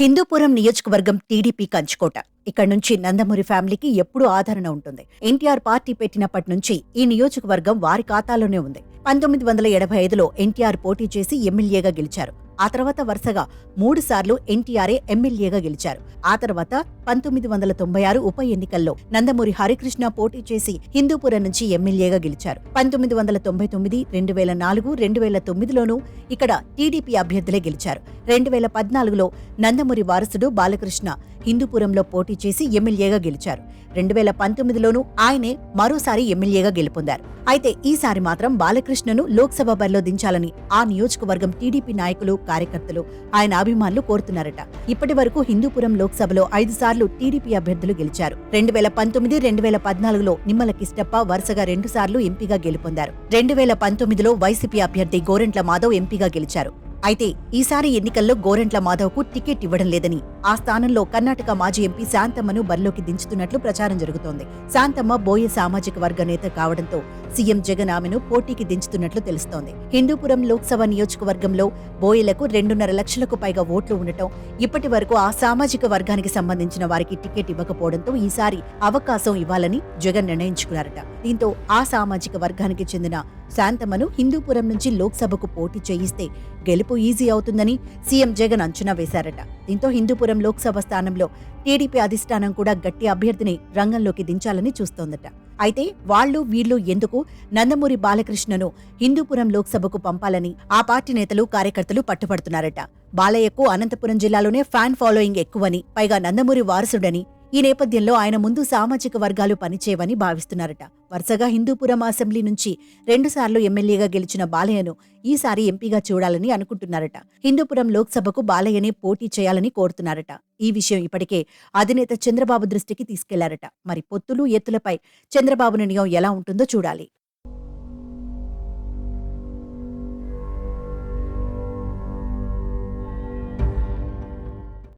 హిందూపురం నియోజకవర్గం టీడీపీ కంచుకోట. ఇక్కడ నుంచి నందమూరి ఫ్యామిలీకి ఎప్పుడూ ఆదరణ ఉంటుంది. ఎన్టీఆర్ పార్టీ పెట్టినప్పటి నుంచి ఈ నియోజకవర్గం వారి ఖాతాలోనే ఉంది. పంతొమ్మిది వందల ఎనభై ఐదులో ఎన్టీఆర్ పోటీ చేసి ఎమ్మెల్యేగా గెలిచారు. ఆ తర్వాత వరుసగా మూడు సార్లు ఎన్టీఆర్ఏ ఎమ్మెల్యేగా గెలిచారు. ఆ తర్వాత పంతొమ్మిది వందల తొంభై ఆరు ఉప ఎన్నికల్లో నందమూరి హరికృష్ణ పోటీ చేసి హిందూపురం నుంచి ఎమ్మెల్యేగా గెలిచారు. పంతొమ్మిది వందల తొంభై తొమ్మిది రెండు వేల నాలుగు రెండు వేల తొమ్మిదిలోనూ ఇక్కడ టీడీపీ అభ్యర్థులే గెలిచారు. రెండు వేల పద్నాలుగులో నందమూరి వారసుడు బాలకృష్ణ హిందూపురంలో పోటీ చేసి ఎమ్మెల్యేగా గెలిచారు. రెండు వేల పంతొమ్మిదిలోనూ ఆయనే మరోసారి ఎమ్మెల్యేగా గెలుపొందారు. అయితే ఈసారి మాత్రం బాలకృష్ణను లోక్సభ బరిలో దించాలని ఆ నియోజకవర్గం టీడీపీ నాయకులు కార్యకర్తలు. ఆయన అభిమానులు కోరుతున్నారట. ఇప్పటి వరకు హిందూపురం లోక్సభలో ఐదు సార్లు టీడీపీ అభ్యర్థులు గెలిచారు. రెండు వేల పంతొమ్మిది రెండు వేల పద్నాలుగులో నిమ్మల కిష్టప్ప వరుసగా రెండు సార్లు ఎంపీగా గెలుపొందారు. రెండు వేల పంతొమ్మిదిలో వైసీపీ అభ్యర్థి గోరెంట్ల మాధవ్ ఎంపీగా గెలిచారు. అయితే ఈసారి ఎన్నికల్లో గోరెంట్ల మాధవ్కు టికెట్ ఇవ్వడం లేదని ఆ స్థానంలో కర్ణాటక మాజీ ఎంపీ శాంతమ్మను బరిలోకి దించుతున్నట్లు ప్రచారం జరుగుతోంది. శాంతమ్మ బోయ సామాజిక వర్గ నేత కావడంతో సీఎం జగన్ ఆమెను పోటీకి దించుతున్నట్లు తెలుస్తోంది. హిందూపురం లోక్సభ నియోజకవర్గంలో బోయలకు రెండున్నర లక్షలకు పైగా ఓట్లు ఉండటం ఇప్పటి వరకు ఆ సామాజిక వర్గానికి సంబంధించిన వారికి టికెట్ ఇవ్వకపోవడంతో ఈసారి అవకాశం ఇవ్వాలని జగన్ నిర్ణయించుకున్నారట. దీంతో ఆ సామాజిక వర్గానికి చెందిన శాంతమ్మను హిందూపురం నుంచి లోక్సభకు పోటీ చేయిస్తే గెలుపు ఈజీ అవుతుందని సీఎం జగన్ అంచనా వేశారట. దీంతో హిందూపురం లోక్సభ స్థానంలో టీడీపీ అధిష్టానం కూడా గట్టి అభ్యర్థిని రంగంలోకి దించాలని చూస్తోందట. అయితే వాళ్ళు వీళ్ళు ఎందుకు నందమూరి బాలకృష్ణను హిందూపురం లోక్సభకు పంపాలని ఆ పార్టీ నేతలు కార్యకర్తలు పట్టుపడుతున్నారట బాలయ్యకు అనంతపురం జిల్లాలోనే ఫ్యాన్ ఫాలోయింగ్ ఎక్కువని పైగా నందమూరి వారసుడని ఈ నేపథ్యంలో ఆయన ముందు సామాజిక వర్గాలు పనిచేయవని భావిస్తున్నారట. వరుసగా హిందూపురం అసెంబ్లీ నుంచి రెండుసార్లు ఎమ్మెల్యేగా గెలిచిన బాలయ్యను ఈసారి ఎంపీగా చూడాలని అనుకుంటున్నారట. హిందూపురం లోక్సభకు బాలయ్యనే పోటీ చేయాలని కోరుతున్నారట. ఈ విషయం ఇప్పటికే అధినేత చంద్రబాబు దృష్టికి తీసుకెళ్ళారట. మరి పొత్తులు ఎత్తులపై చంద్రబాబు నిర్ణయం ఎలా ఉంటుందో చూడాలి.